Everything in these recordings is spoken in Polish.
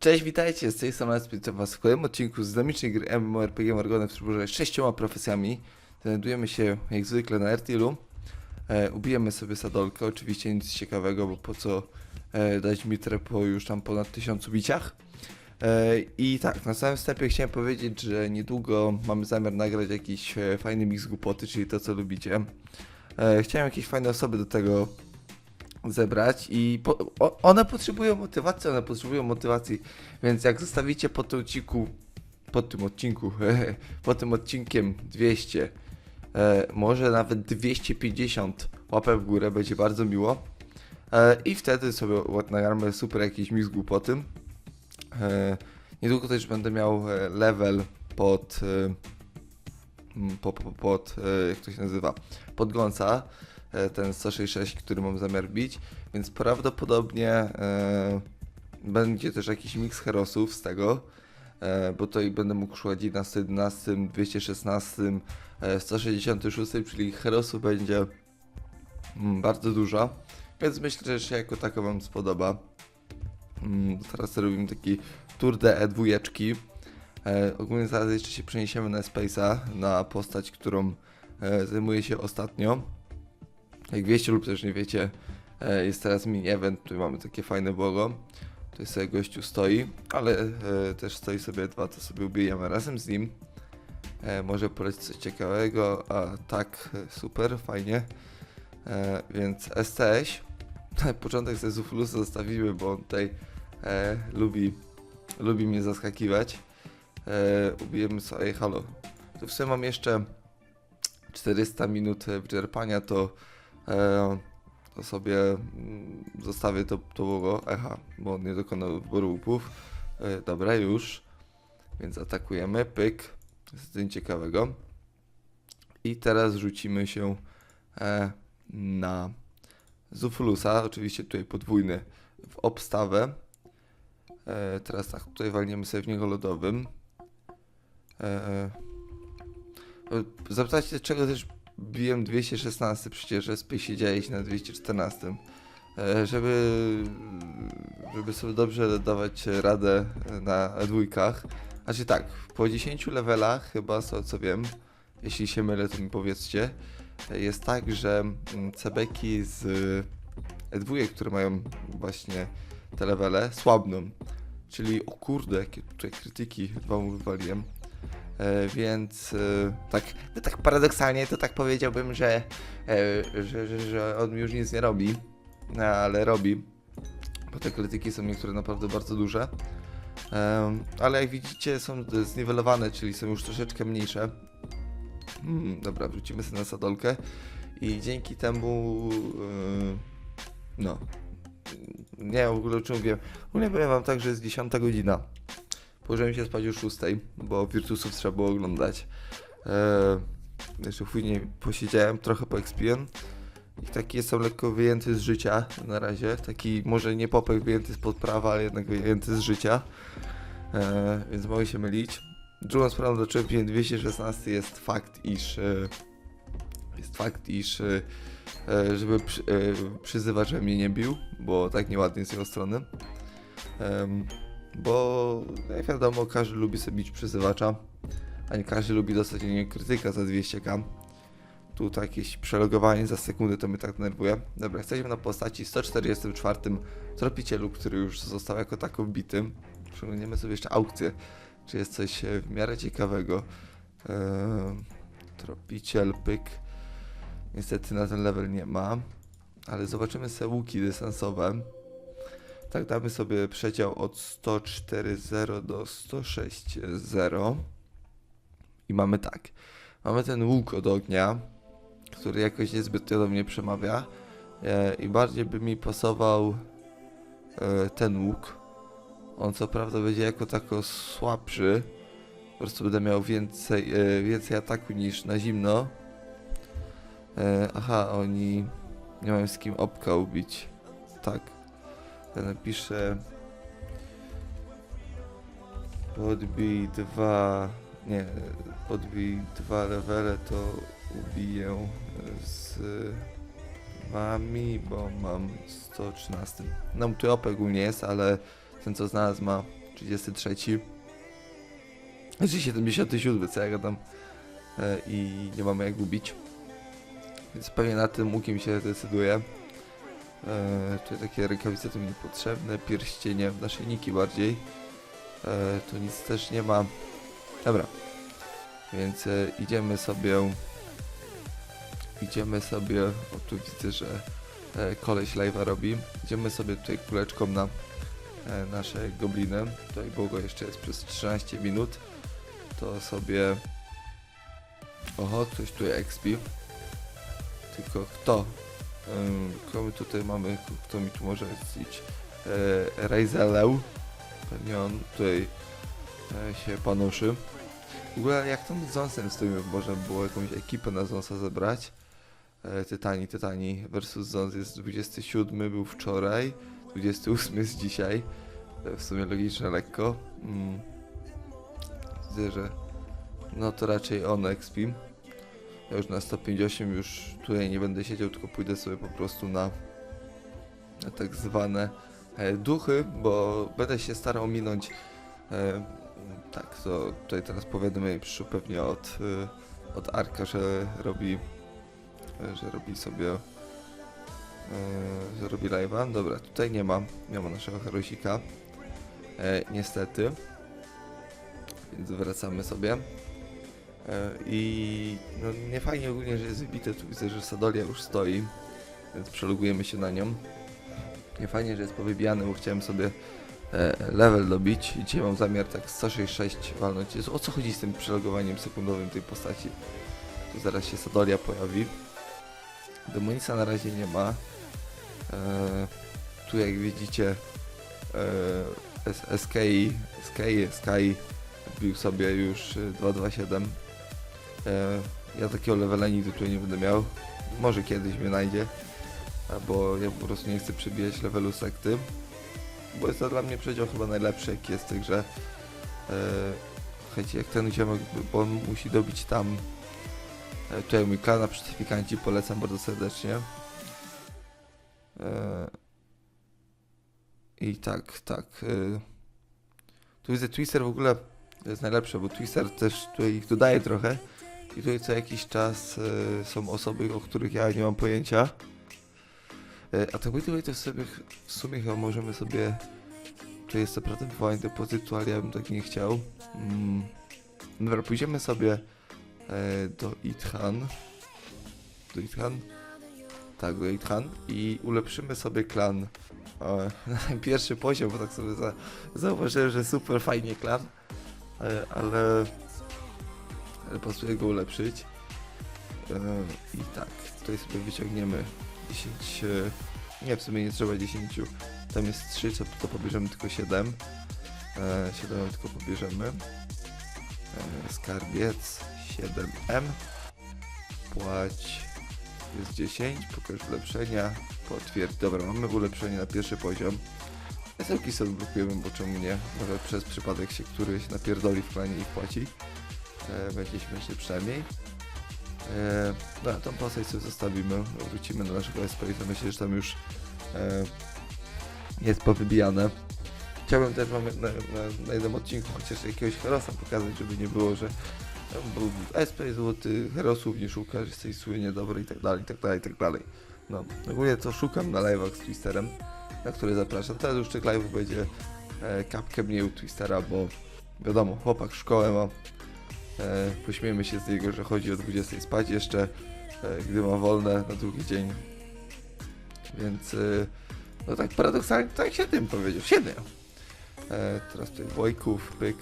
Cześć, witajcie, z tej strony witam was w kolejnym odcinku z dynamicznej gry MMORPG Margone w tryburze z sześcioma profesjami. Znajdujemy się jak zwykle na Ertilu. E, ubijemy sobie sadolkę, oczywiście nic ciekawego, bo po co e, dać mitrę po już tam ponad tysiącu biciach. E, I tak, na samym wstępie chciałem powiedzieć, że niedługo mamy zamiar nagrać jakiś e, fajny mix głupoty, czyli to co lubicie. E, chciałem jakieś fajne osoby do tego zebrać i po, o, one potrzebują motywacji, one potrzebują motywacji, więc jak zostawicie po tym odcinku, po tym odcinku, po tym odcinkiem 200, e, może nawet 250 łapek w górę, będzie bardzo miło. E, I wtedy sobie nagramy super jakiś mix głupoty. E, niedługo też będę miał e, level pod, e, mm, po, po, pod, e, jak to się nazywa, pod Gonca ten 166, który mam zamiar bić, więc prawdopodobnie e, będzie też jakiś miks herosów z tego, e, bo to i będę mógł szukać 11, 11, 216, e, 166, czyli herosów będzie mm, bardzo dużo, więc myślę, że się jako tako wam spodoba. Mm, Teraz robimy taki tour de E2. E, ogólnie zaraz jeszcze się przeniesiemy na Space'a, na postać, którą e, zajmuję się ostatnio. Jak wiecie lub też nie wiecie, e, jest teraz mini event, tu mamy takie fajne błogo. Tutaj sobie gościu stoi, ale e, też stoi sobie dwa, to sobie ubijemy razem z nim. E, może polecić coś ciekawego, a tak, super, fajnie. Więc STS, początek ze Zuflusa zostawimy, bo on tutaj lubi, lubi mnie zaskakiwać. Ubijemy sobie, halo, tu w sumie mam jeszcze 400 minut wyczerpania, to, to sobie mm, zostawię to, to było echa, bo on nie dokonał wyboru. E, dobra, już. Więc atakujemy, pyk, jest coś ciekawego. I teraz rzucimy się e, na Zufulusa, oczywiście tutaj podwójny w obstawę. E, teraz tak, tutaj walniemy sobie w niego lodowym. E, e, Zapytacie, czego też biłem 216, przecież SP siedziałeś na 214. E, Żeby, żeby sobie dobrze dawać radę na dwójkach. Znaczy tak, po 10 levelach, chyba tego co wiem, jeśli się mylę, to mi powiedzcie, e, jest tak, że mm, cebeki z E2, które mają właśnie te levele, słabną. Czyli, o kurde, jakie tutaj krytyki wywaliłem. E, więc e, tak, no tak paradoksalnie to tak powiedziałbym, że, e, że, że, że on już nic nie robi, ale robi, bo te krytyki są niektóre naprawdę bardzo duże. Ale jak widzicie są zniwelowane, czyli są już troszeczkę mniejsze. Mm, dobra, wrócimy sobie na sadolkę i dzięki temu e, no nie wiem w ogóle o czym mówię. Ogólnie powiem wam tak, że jest 10 godzina. Położyłem się spać o 6, bo Virtusów trzeba było oglądać. Eee, jeszcze później posiedziałem, trochę poekspiłem. I taki jestem lekko wyjęty z życia na razie. Taki może nie popek wyjęty spod prawa, ale jednak wyjęty z życia. Eee, więc mogę się mylić. Drugą sprawą, dlaczego piłem 216 jest fakt, iż e, jest fakt, iż e, e, żeby przy, e, przyzywać, że mnie nie bił, bo tak nieładnie z jego strony. Bo jak wiadomo, każdy lubi sobie bić przyzywacza, a nie każdy lubi dostać niego krytyka za 200k. Tu tak jakieś przelogowanie za sekundę to mnie tak denerwuje. Dobra, jesteśmy na postaci 144 tropicielu, który już został jako tako wbity. Przeglądniemy sobie jeszcze aukcję, czy jest coś e, w miarę ciekawego. Eee, tropiciel, pyk. Niestety na ten level nie ma, ale zobaczymy sobie łuki dystansowe. Tak, damy sobie przedział od 104.0 do 106.0. I mamy tak. Mamy ten łuk od ognia, który jakoś niezbytnio do mnie przemawia. E, I bardziej by mi pasował e, ten łuk. On co prawda będzie jako tako słabszy. Po prostu będę miał więcej, e, więcej ataku niż na zimno. E, aha, oni nie mają z kim opka ubić. Tak. Ja napiszę podbij dwa nie, podbij dwa levele to ubiję z wami, bo mam 113. No tu opek ogólnie jest, ale ten co znalazł ma 33. Znaczy 77, co ja gadam. E, I nie mamy jak gubić. Więc pewnie na tym łukiem się decyduje. E, takie rękawice to mi niepotrzebne, pierścienie, naszyjniki bardziej. E, tu nic też nie ma. Dobra. Więc e, idziemy sobie. Idziemy sobie. O tu widzę, że e, koleś live'a robi. Idziemy sobie tutaj kuleczką na e, nasze gobliny. Tutaj było jeszcze jest przez 13 minut. To sobie. Oho, ktoś tu expi. Tylko kto? Kogo my tutaj mamy? Kto mi tu może zdzić? E. Pewnie on tutaj e, się panoszy. W ogóle jak tam z Zonsem stoimy, można było jakąś ekipę na Zonsa zebrać. E, Tytani, Tytani versus Zons jest 27, był wczoraj. 28 jest dzisiaj. E, w sumie logiczne lekko. Mm. Widzę, że no to raczej on expi. Ja już na 158 już tutaj nie będę siedział, tylko pójdę sobie po prostu na, na tak zwane e, duchy, bo będę się starał minąć e, tak, to tutaj teraz powiadomienie przyszło pewnie od, e, od Arka, że robi e, że robi sobie e, że robi live'a. Dobra, tutaj nie ma, nie ma naszego herosika. E, niestety. Więc wracamy sobie. E, I no, nie fajnie ogólnie, że jest wybite. Tu widzę, że Sadolia już stoi, więc przelogujemy się na nią. Nie fajnie, że jest powybijany, bo chciałem sobie e, level dobić. I dzisiaj mam zamiar tak 166 walnąć. Jezu, o co chodzi z tym przelogowaniem sekundowym tej postaci? Tu zaraz się Sadolia pojawi. Demonisa na razie nie ma. E, tu jak widzicie SKI, SKI, SKI wbił sobie już y, 227. E, ja takiego levela nigdy tutaj nie będę miał. Może kiedyś mnie znajdzie. Bo ja po prostu nie chcę przebijać levelu sekty. Bo jest to dla mnie przedział chyba najlepszy jaki jest w tej grze. E, jak ten ziomek, bo on musi dobić tam e, tutaj mój kanał Przetyfikanci, polecam bardzo serdecznie. I tak, tak. Tu widzę Twister w ogóle jest najlepsze, bo Twister też tutaj ich dodaje trochę. I tutaj co jakiś czas e, są osoby, o których ja nie mam pojęcia. E, a tak by to sobie w sumie chyba możemy sobie. To jest naprawdę wywołanie depozytu, ale ja bym tak nie chciał. Mm. Dobra, pójdziemy sobie e, do Ithan. Do Ithan? Tak, do Ithan. I ulepszymy sobie klan e, na pierwszy poziom, bo tak sobie za, zauważyłem, że super fajnie klan. Ale, ale pasuje go ulepszyć. E, I tak, tutaj sobie wyciągniemy 10. e, Nie, w sumie nie trzeba 10. Tam jest 3, to, to pobierzemy tylko 7. E, 7 tylko pobierzemy. E, skarbiec 7M. Płać jest 10. Pokaż ulepszenia. Potwierdź. Dobra, mamy ulepszenie na pierwszy poziom. Esełki sobie blokujemy, bo czemu nie? Może przez przypadek się któryś napierdoli w planie i wpłaci. E, będzie śmiesznie przynajmniej. E, no, tą postać sobie zostawimy. Wrócimy do naszego to myślę, że tam już e, jest powybijane. Chciałbym też mamy na, na, na jednym odcinku chociaż jakiegoś herosa pokazać, żeby nie było, że był SP złoty, herosów nie szukasz, jesteś słynie dobry i tak dalej, i tak dalej, i tak dalej. No, ogólnie to szukam na live'ach z Twisterem na który zapraszam. Teraz już tych live'ów będzie e, kapkę mniej u Twistera, bo wiadomo, chłopak szkołę ma. E, pośmiejmy się z niego, że chodzi o 20 spać jeszcze, e, gdy ma wolne na drugi dzień. Więc e, no tak paradoksalnie, tak się tym powiedział, siedmiu. E, teraz tutaj Wojków, pyk.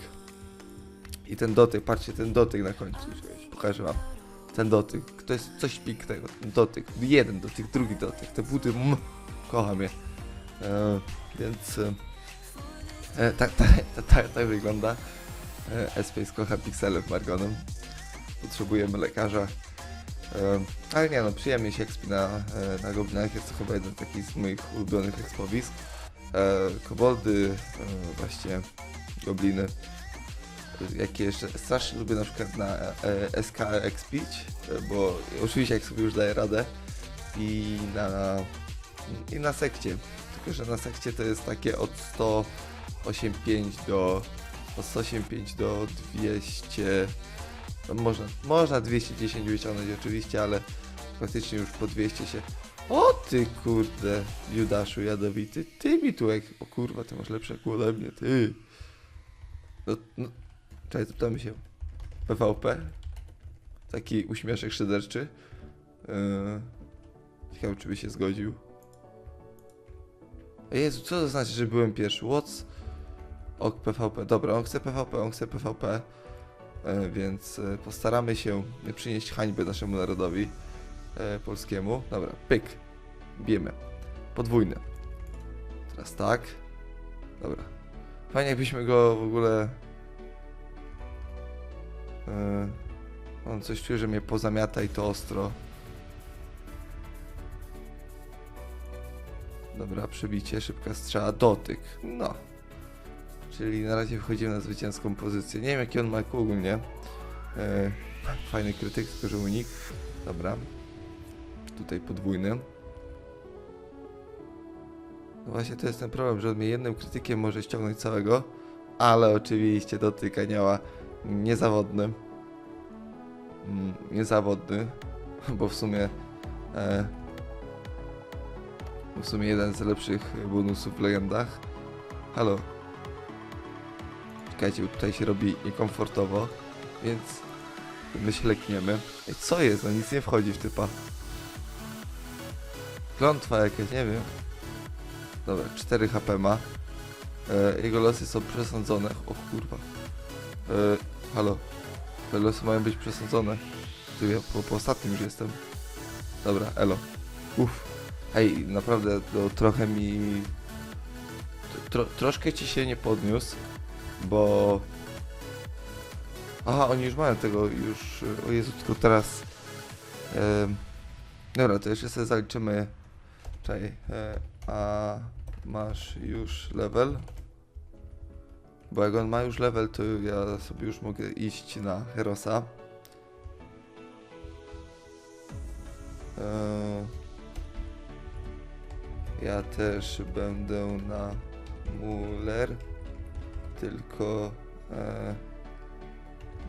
I ten dotyk, patrzcie, ten dotyk na końcu, pokażę wam. Ten dotyk, to jest coś pięknego, ten dotyk, jeden dotyk, drugi dotyk, te buty, mm, kocham je. E, więc e, e, tak, tak, tak, tak wygląda. E, Space kocha piksele w Margonem. Potrzebujemy lekarza. E, ale nie no, przyjemnie się expi na, e, na goblinach. Jest to chyba jeden taki z moich ulubionych expowisk. Koboldy, właśnie gobliny. Jakie jeszcze strasznie lubię na przykład na SK expić, bo oczywiście jak sobie już daję radę i na i na sekcie. Tylko, że na sekcie to jest takie od 100 8.5 do od 185 do 200 no można, można 210 wyciągnąć oczywiście, ale praktycznie już po 200 się o ty kurde Judaszu jadowity, ty mi tu jak, o kurwa ty masz lepsze jak ode mnie, ty. No, no czekaj, zapytamy się. PvP taki uśmieszek szyderczy? Yy, ciekawe czy by się zgodził. Jezu, co to znaczy, że byłem pierwszy? What's... Ok, PvP. Dobra, on chce PvP, on chce PvP. E, więc e, postaramy się nie przynieść hańby naszemu narodowi e, polskiemu. Dobra, pyk. Bijemy. Podwójny. Teraz tak. Dobra. Fajnie jakbyśmy go w ogóle... On coś czuje, że mnie pozamiata i to ostro. Dobra, przebicie, szybka strzała, dotyk. No. Czyli na razie wchodzimy na zwycięską pozycję. Nie wiem jaki on ma jak ogólnie. E, fajny krytyk, tylko że unik. Dobra. Tutaj podwójny. No właśnie to jest ten problem, że on mnie jednym krytykiem może ściągnąć całego. Ale oczywiście dotyk anioła niezawodny. Mm, niezawodny. Bo w sumie... E, w sumie jeden z lepszych bonusów w legendach. Halo. Czekajcie, bo tutaj się robi niekomfortowo, więc my się lekniemy. Ej, co jest? No nic nie wchodzi w typa. Klątwa jakaś, nie wiem. Dobra, 4 HP ma. E, jego losy są przesądzone. O kurwa. E, halo. Te losy mają być przesądzone. Tu ja po, po ostatnim już jestem. Dobra, elo. Uff. Ej, naprawdę to trochę mi... Tro, troszkę ci się nie podniósł, bo... Aha, oni już mają tego, już... O Jezu, tylko teraz... em, Dobra, to jeszcze sobie zaliczymy... Czekaj, e, a masz już level? Bo jak on ma już level, to ja sobie już mogę iść na Herosa. Eee, ja też będę na Muller, tylko e,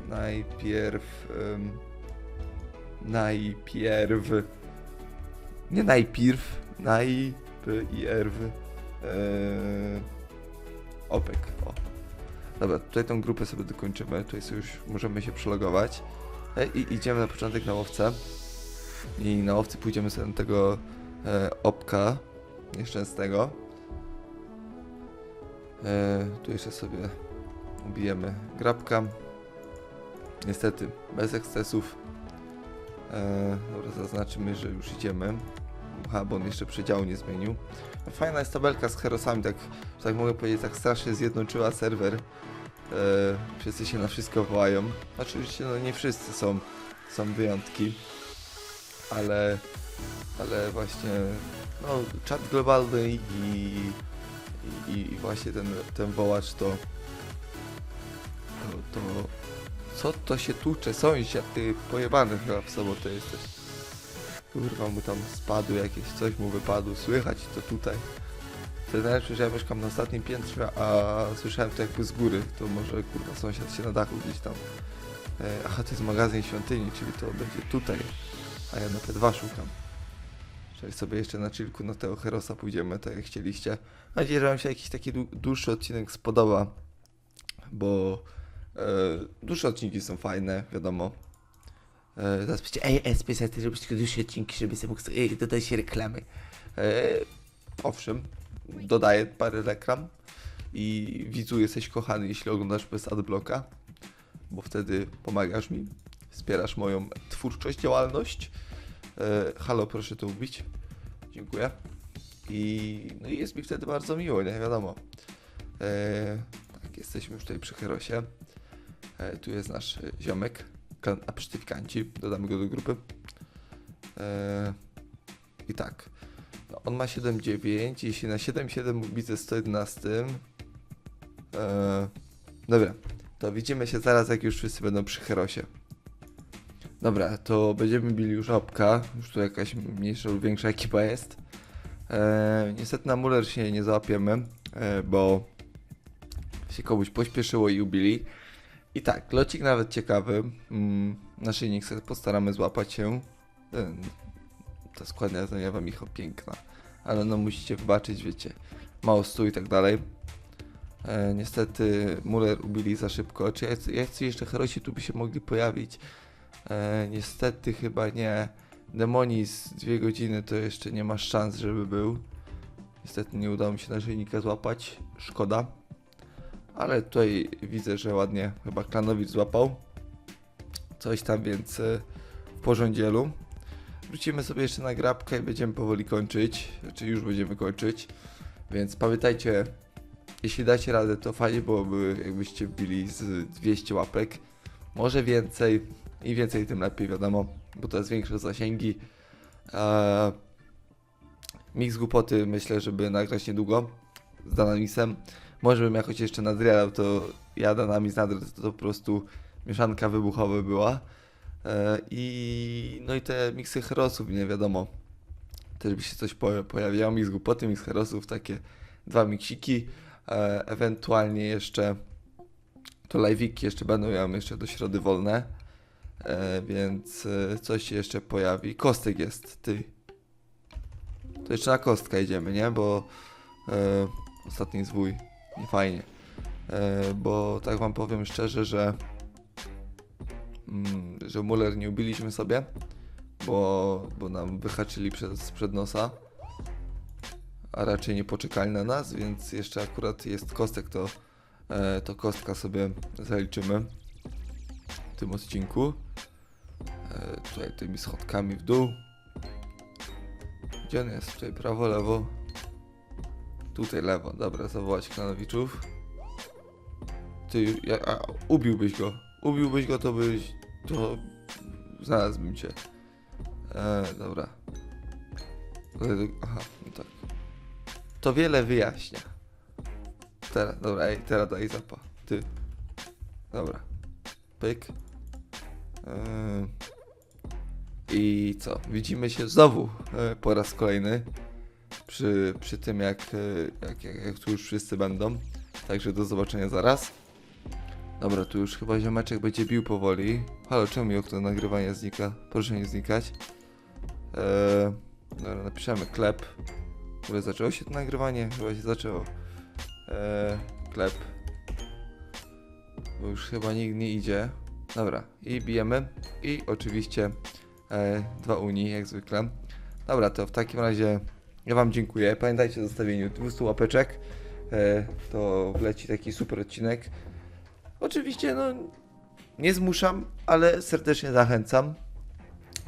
najpierw em, najpierw nie najpierw naj p i r w e, opek o. Dobra tutaj tą grupę sobie dokończymy tutaj sobie już możemy się przelogować. E, i idziemy na początek na łowcę. I na łowcy pójdziemy sobie do tego e, opka nieszczęsnego. E, tu jeszcze sobie ubijemy grabka. Niestety, bez ekscesów. E, dobra, zaznaczymy, że już idziemy. Aha, bo on jeszcze przedziału nie zmienił. No, Fajna jest tabelka z herosami, tak, tak mogę powiedzieć, tak strasznie zjednoczyła serwer. E, wszyscy się na wszystko wołają. Oczywiście, no nie wszyscy są, są wyjątki. Ale, ale właśnie no, czat globalny i, i, i właśnie ten, ten wołacz to, to, to co to się tłucze, sąsiad, ty pojebany chyba w sobotę jesteś. Kurwa mu tam spadł jakieś, coś mu wypadło, słychać to tutaj. To najlepsze, że ja mieszkam na ostatnim piętrze, a słyszałem to jakby z góry, to może kurwa sąsiad się na dachu gdzieś tam. E, aha, to jest magazyn świątyni, czyli to będzie tutaj, a ja na P2 szukam. Czyli sobie jeszcze na chillku na tego Herosa pójdziemy, tak jak chcieliście. Mam nadzieję, że Wam się jakiś taki dłu- dłuższy odcinek spodoba, bo e, dłuższe odcinki są fajne, wiadomo. E, teraz powiecie, ej, SPS, ty robisz tylko dłuższe odcinki, żeby sobie mógł ej, dodać reklamy. E, owszem, dodaję parę reklam i widzu jesteś kochany, jeśli oglądasz bez adblocka, bo wtedy pomagasz mi, wspierasz moją twórczość, działalność. E, halo, proszę to ubić. Dziękuję. I, no jest mi wtedy bardzo miło, nie wiadomo. E, tak, jesteśmy już tutaj przy Herosie. E, tu jest nasz ziomek, kan- a przytykanci, dodamy go do grupy. E, I tak, no, on ma 7,9, jeśli na 7,7 ubi ze 111. E, dobra, to widzimy się zaraz, jak już wszyscy będą przy Herosie. Dobra, to będziemy bili już opka. Już tu jakaś mniejsza lub większa ekipa jest. E, niestety na Muller się nie załapiemy, e, bo się komuś pośpieszyło i ubili. I tak, locik nawet ciekawy. Mm, naszyjnik sobie postaramy złapać się. Ten, ta składnia wam ich piękna. Ale no musicie wybaczyć, wiecie. Mało stół i tak dalej. E, niestety Muller ubili za szybko. Czy jacy, jacy jeszcze herosi tu by się mogli pojawić? E, niestety chyba nie. Demoni z dwie godziny to jeszcze nie ma szans, żeby był. Niestety nie udało mi się naszyjnika złapać. Szkoda. Ale tutaj widzę, że ładnie chyba Klanowicz złapał. Coś tam więc e, w porządzielu. Wrócimy sobie jeszcze na grabkę i będziemy powoli kończyć. Znaczy już będziemy kończyć. Więc pamiętajcie, jeśli dacie radę, to fajnie byłoby, jakbyście wbili z 200 łapek. Może więcej. Im więcej, tym lepiej, wiadomo, bo to jest większe zasięgi. Eee, mix głupoty myślę, żeby nagrać niedługo z Danamisem. Może bym jakoś jeszcze nadriadał, to ja Danamis nadrę, to, to po prostu mieszanka wybuchowa była. Eee, I no i te miksy herosów, nie wiadomo. Też by się coś po, pojawiało, mix głupoty, mix herosów, takie dwa miksiki. E, ewentualnie jeszcze to live'iki jeszcze będą, ja mam jeszcze do środy wolne. E, więc e, coś się jeszcze pojawi. Kostek jest, ty. To jeszcze na kostka idziemy, nie? Bo e, ostatni zwój, nie fajnie. E, bo tak wam powiem szczerze, że mm, że Muller nie ubiliśmy sobie, bo, bo nam wyhaczyli przez przed nosa a raczej nie poczekali na nas, więc jeszcze akurat jest kostek, to, e, to kostka sobie zaliczymy tym odcinku. E, tutaj tymi schodkami w dół. Gdzie on jest? Tutaj prawo, lewo. Tutaj lewo. Dobra, zawołać klanowiczów. Ty, ja, a, ubiłbyś go. Ubiłbyś go, to byś, to znalazłbym cię. E, dobra. Aha, no tak. To wiele wyjaśnia. Teraz, dobra, ej, teraz daj zapa. Ty. Dobra. Pyk. Yy. I co? Widzimy się znowu yy, po raz kolejny. Przy, przy tym, jak, yy, jak, jak, jak tu już wszyscy będą. Także do zobaczenia zaraz. Dobra, tu już chyba ziomeczek będzie bił powoli. Halo, czemu mi okno nagrywania znika? Proszę nie znikać. Eee, dobra, napiszemy klep. Ogóle zaczęło się to nagrywanie? Chyba się zaczęło. Eee, klep. Bo już chyba nikt nie idzie. Dobra, i bijemy. I oczywiście e, dwa uni, jak zwykle. Dobra, to w takim razie ja Wam dziękuję. Pamiętajcie o zostawieniu 200 łapeczek. E, to wleci taki super odcinek. Oczywiście, no, nie zmuszam, ale serdecznie zachęcam.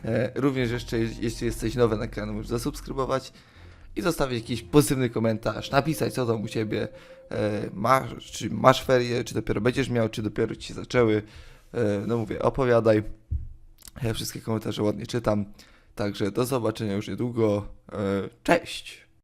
E, również jeszcze, jeśli jesteś nowy na kanale, możesz zasubskrybować i zostawić jakiś pozytywny komentarz, napisać co tam u Ciebie, e, masz, czy masz ferie, czy dopiero będziesz miał, czy dopiero Ci zaczęły. E, no mówię, opowiadaj. Ja wszystkie komentarze ładnie czytam. Także do zobaczenia już niedługo. E, cześć!